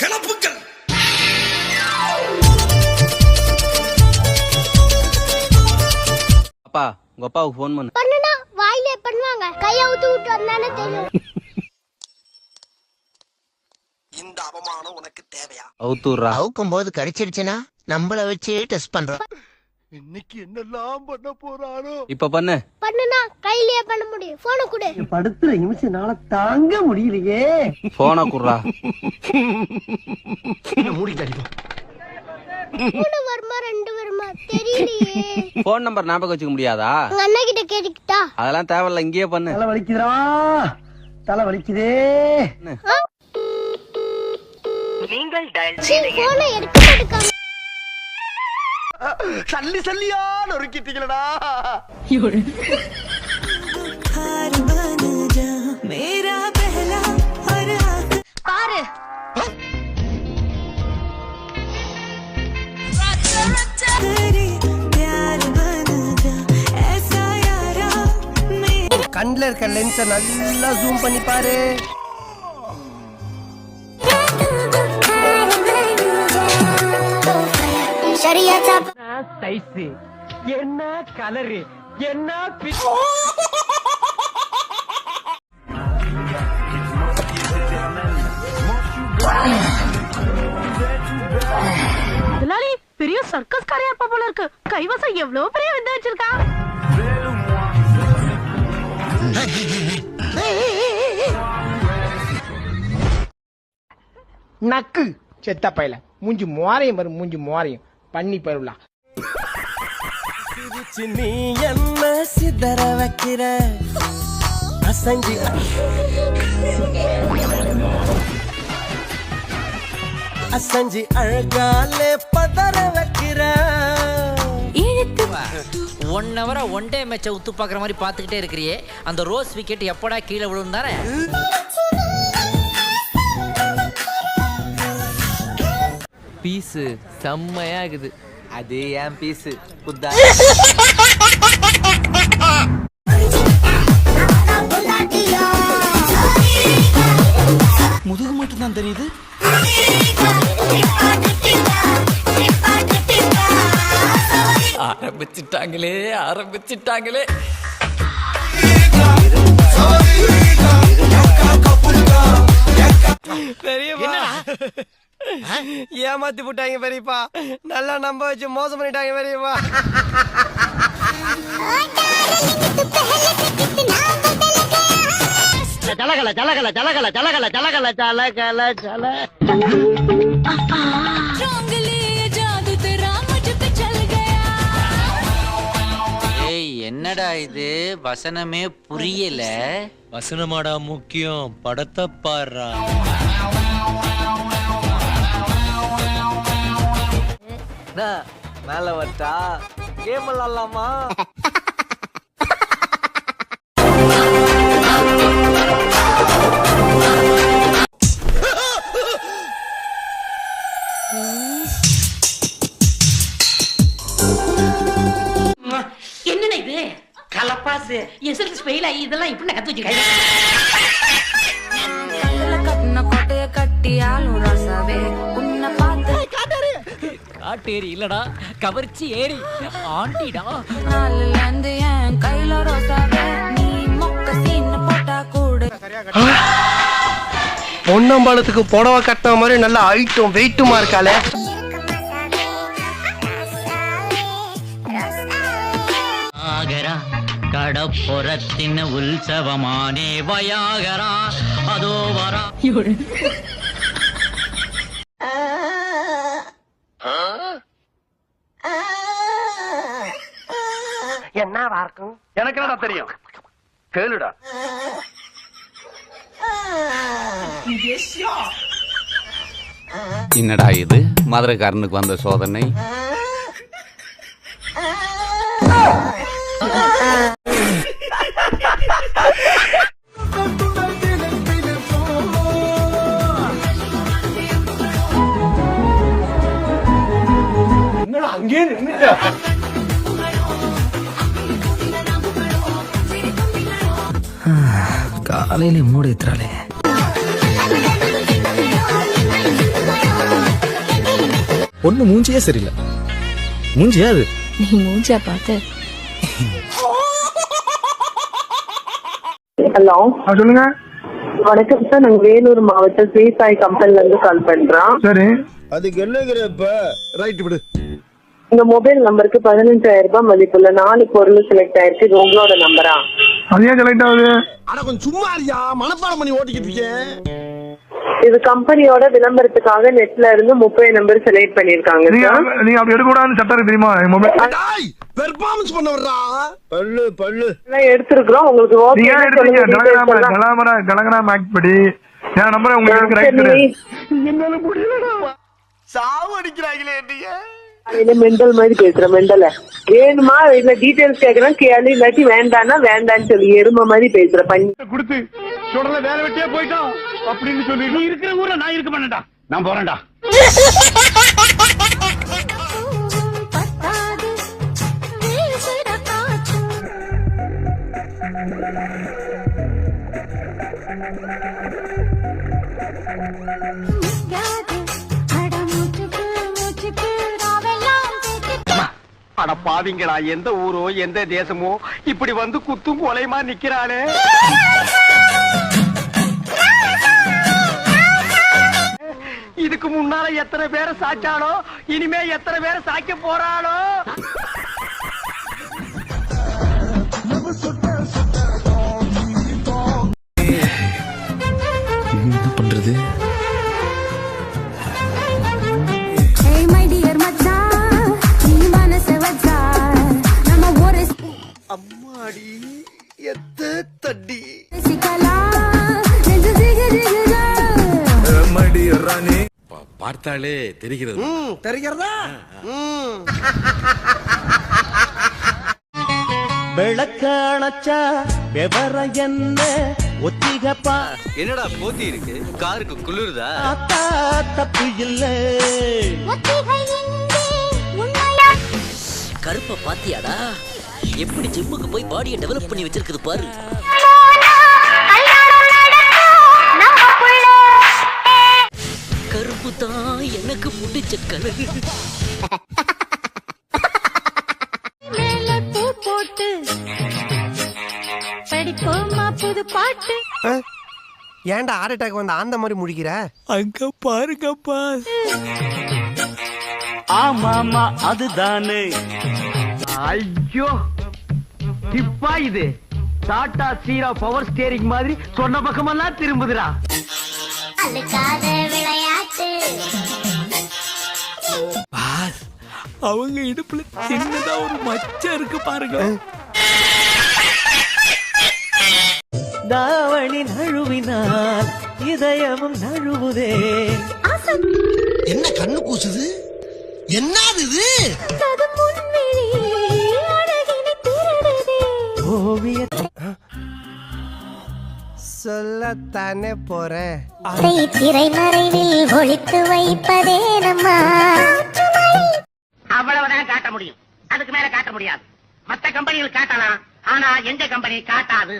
கிளப்புக்கள் அப்பா உங்க அப்பாவுக்கு ஃபோன் பண்ணு. பண்ணுனா வாயிலே பண்ணுவாங்க. கைய ஊத்து விட்டு வந்தானே தெரியும். இந்த அவமானம் உனக்கு தேவையா? அவுத்துடுறா. அவுக்கும் போது கடிச்சிடுச்சுன்னா நம்மள வச்சு டெஸ்ட் பண்றோம். இன்னைக்கு என்னெல்லாம் பண்ண போறாரோ? இப்ப பண்ணு. பண்ணுனா கையிலேயே பண்ண முடியும். போனை கொடு. படுத்துற நிமிஷம்னால தாங்க முடியலையே. போனை குடுறா. மூணு வருமா ரெண்டு வருமா? தெரியலையே. ஃபோன் நம்பர் ஞாபகம் வச்சுக்க முடியாதா? உங்க அண்ணா கிட்ட கேட்டுக்கிட்டா? அதெல்லாம் தேவையில்ல இங்கேயே பண்ணு. தலை வலிக்குதுடா. தலை வலிக்குதே. சீ போனை எடுக்க மாட்டுக்காம சல்லி சல்லியா நொறுக்கிட்டீங்களடா பாரு. கண்ணுல இருக்க லென்ஸ நல்லா ஜூம் பண்ணி பாரு. சரியா சைஸ் என்ன கலரு என்ன முதலாளி பெரிய சர்க்கஸ் காரியா இருப்பா போல இருக்கு. கைவசம் எவ்வளவு பெரிய விந்த வச்சிருக்கா? நக்கு. செத்த பையல. மூஞ்சி மோரையும் வரும் மூஞ்சி மோரையும் பண்ணி பருவலா. நீ என்ன சிதற வைக்கிற? அசஞ்சி. அசஞ்சி அழகாலே பதற வைக்கிற. ஒன் ஹவரா ஒன் டே மேட்சை உத்து பார்க்குற மாதிரி பார்த்துக்கிட்டே இருக்கிறியே. அந்த ரோஸ் விக்கெட் எப்படா கீழே விழும் தானே? பீஸு செம்மையா இருக்குது. அது ஏன் பீஸு புத்தா முதுகு மட்டும் தான் தெரியுது. ஆரம்பிச்சிட்டாங்களே ஆரம்பிச்சிட்டாங்களே. ஏமாத்தி போட்டாங்க பெரியப்பா. நல்லா நம்ப வச்சு மோசம் பண்ணிட்டாங்க பெரியப்பா. ஜலகல ஜலகல ஜலகல ஜலகல ஜலகல ஜலகல ஜல. ஏய் என்னடா இது? வசனமே புரியல. வசனமாடா முக்கியம். படத்தை பாடுறா. மேல வட்டா கேம் விளாடலாமா என்னண்ணா இது? கலப்பாசு. எஸ்எல்சி ஃபெயில் ஆகி இதெல்லாம் இப்படி கத்து வச்சுக்க காட்டேரி இல்லடா கவர்ச்சி ஏரி. ஆண்டிடா. பொன்னம்பாலத்துக்கு புடவை கட்டின மாதிரி நல்ல ஹைட்டும் வெயிட்டுமா இருக்காளே. ஆகரா கடப்புறத்தின் உற்சவமானே வயாகரா. அதோ வரா. என்னவா இருக்கும்? எனக்கு என்னடா தெரியும்? கேளுடா. என்னடா இது? மதுரைக்காரனுக்கு வந்த சோதனை? காலையில மூட ஏத்துறாளே பொண்ணு மூஞ்சியே சரியில்லை. மூஞ்சியா அது? நீ மூஞ்சா பார்த்து ஹலோ. சொல்லுங்க. வணக்கம் சார். நாங்க வேலூர் மாவட்டம் ஸ்ரீசாய் கம்பெனில இருந்து கால் பண்றோம். சரி. அதுக்கு என்னங்கிற இப்ப ரைட் விடு. உங்க மொபைல் நம்பருக்கு பதினஞ்சாயிரம் ரூபாய் மதிப்புள்ள நாலு பொருள் செலக்ட் ஆயிருக்கு. இது உங்களோட நம்பரா அது ஏன் செலக்ட் ஆகுது அட கொஞ்சம் சும்மா இருக்கியா மனப்பாடம் பண்ணி ஓட்டிக்கிட்டு இருக்கேன் இது கம்பெனியோட விளம்பரத்துக்காக நெட்ல இருந்து முப்பது நம்பர் செலக்ட் பண்ணிருக்காங்க நீங்க அப்படி எடுக்கக்கூடாதுன்னு சட்டம் இருக்கு தெரியுமா? மொபைல் டாய் பெர்ஃபார்மன்ஸ் பண்ண வர்றா பல்லு பல்லு. எல்லாம் எடுத்திருக்கிறோம். உங்களுக்கு நீங்க ஏன் ஓகே எடுத்தீங்க டெலகிராம் ஆக்ட் படி. என் நம்பரை உங்களுக்கு ரைட் நீ என்னால முடியலடா. சாவு அடிக்கிறாங்களே நீங்க காலையில மெண்டல் மாதிரி பேசுற மெண்டல. வேணுமா? இல்ல டீடைல்ஸ் கேக்குறேன் கேளு இல்லாட்டி வேண்டாம்னா வேண்டான்னு சொல்லி. எரும மாதிரி பேசுற பண்ணி கொடுத்து சுடல வேலை வெட்டியே போயிட்டான் அப்படின்னு சொல்லி நீ இருக்கிற ஊர்ல நான் இருக்க மாட்டேன்டா. நான் போறேன்டா. பத்தாது அட பாவிங்களா எந்த ஊரோ எந்த தேசமோ? இப்படி வந்து குத்தும் கொலைமா நிக்கிறாளே? இதுக்கு முன்னால எத்தனை பேரை சாச்சானோ இனிமே எத்தனை பேரை சாய்க்க போறாளோ? எத்த நெஞ்சு ஜிகு ஜிகுதா பார்த்தாலே தெரிகிறது. தெரிகிறதா? விளக்க அணைச்சா விவர என்ன ஒத்திகப்பா? என்னடா போத்தி இருக்கு? காருக்கு குளிருதா? தப்பு இல்ல. கருப்பை பாத்தியாடா? எப்படி ஜிம்முக்கு போய் பாடியை டெவலப் பண்ணி வச்சிருக்குது பாரு. கருப்பு தான் எனக்கு முடிச்ச போட்டு படிப்போமா புது பாட்டு ஏன்டா ஹார்ட் அட்டாக் வந்த அந்த மாதிரி முடிக்கிற? அங்க பாருங்கப்பா. ஆமாமா அதுதானே. ஐயோ! இப்பா இது. டாடா சீரா பவர் ஸ்டேரிங் மாதிரி சொன்ன பக்கமெல்லாம் திரும்புதுடா. விளையாட்டு. அவங்க இடுப்புல சின்னதா ஒரு மச்சம் இருக்கு பாருங்க. தாவணி நழுவினால் இதயமும் நழுவுதே. என்ன கண்ணு கூசுது? என்னது இது? ஓவிய சொல்லத்தானே போறேன் திரைமறைவில் ஒழித்து வைப்பதே நம்மா? அவ்வளவுதான் காட்ட முடியும். அதுக்கு மேல காட்ட முடியாது. மத்த கம்பெனிகள் காட்டலாம். ஆனா எங்க கம்பெனி காட்டாது?